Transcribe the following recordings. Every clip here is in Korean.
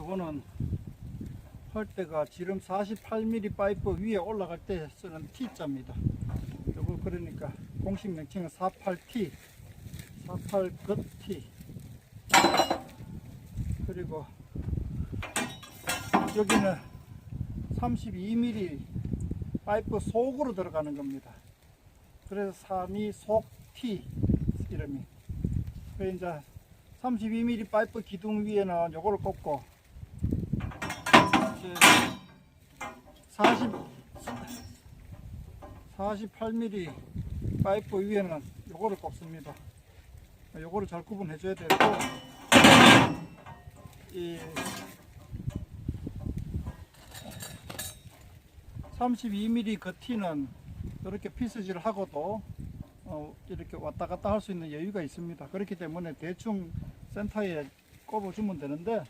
요거는 할 때가 지름 48mm 파이프 위에 올라갈 때 쓰는 T자입니다. 요거 그러니까 공식 명칭은 48T, 48겉T. 그리고 여기는 32mm 파이프 속으로 들어가는 겁니다. 그래서 3이 속T 이름이. 그 이제 32mm 파이프 기둥 위에는 요거를 꽂고 40 48mm 파이프 위에는 요거를 꼽습니다. 요거를 잘 구분해 줘야 되고 이 32mm 겉티는 이렇게 피스질을 하고도 어, 이렇게 왔다 갔다 할 수 있는 여유가 있습니다. 그렇기 때문에 대충 센터에 꼽아주면 되는데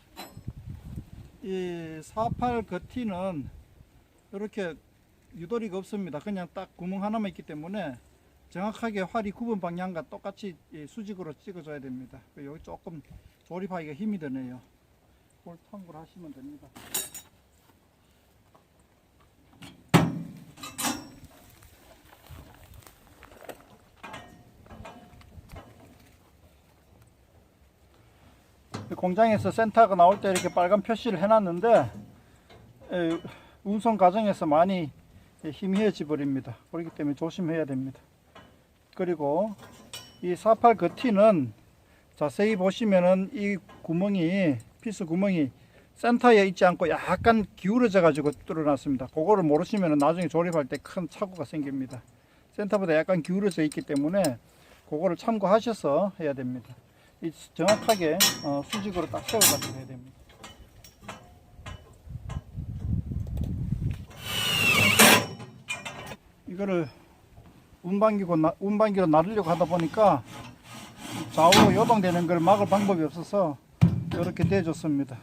이 48 겉티는 이렇게 유도리가 없습니다. 그냥 딱 구멍 하나만 있기 때문에 정확하게 활이 구분 방향과 똑같이 이 수직으로 찍어줘야 됩니다. 여기 조금 조립하기가 힘이 드네요. 그걸 참고를 하시면 됩니다. 공장에서 센터가 나올 때 이렇게 빨간 표시를 해놨는데 에, 운송 과정에서 많이 희미해져 버립니다. 그렇기 때문에 조심해야 됩니다. 그리고 이 48 겉티는 자세히 보시면은 이 구멍이 피스 구멍이 센터에 있지 않고 약간 기울어져 가지고 뚫어놨습니다. 그거를 모르시면 나중에 조립할 때 큰 착오가 생깁니다. 센터보다 약간 기울어져 있기 때문에 그거를 참고하셔서 해야 됩니다. 이 정확하게 어, 수직으로 딱 세워가지고 해야 됩니다. 이거를 운반기고 나, 운반기로 나르려고 하다 보니까 좌우로 요동되는 걸 막을 방법이 없어서 이렇게 대줬습니다.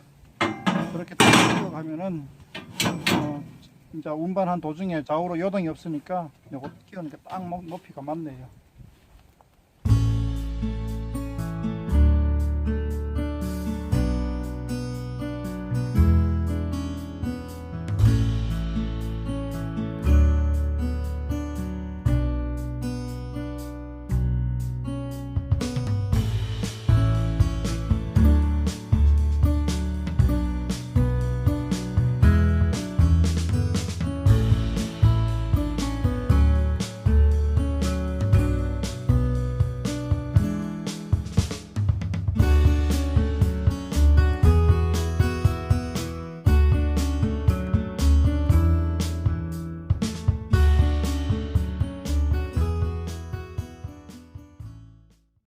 이렇게 딱 끼고 가면은 어, 진짜 운반한 도중에 좌우로 요동이 없으니까 요거 끼우니까 딱 높- 높이가 맞네요.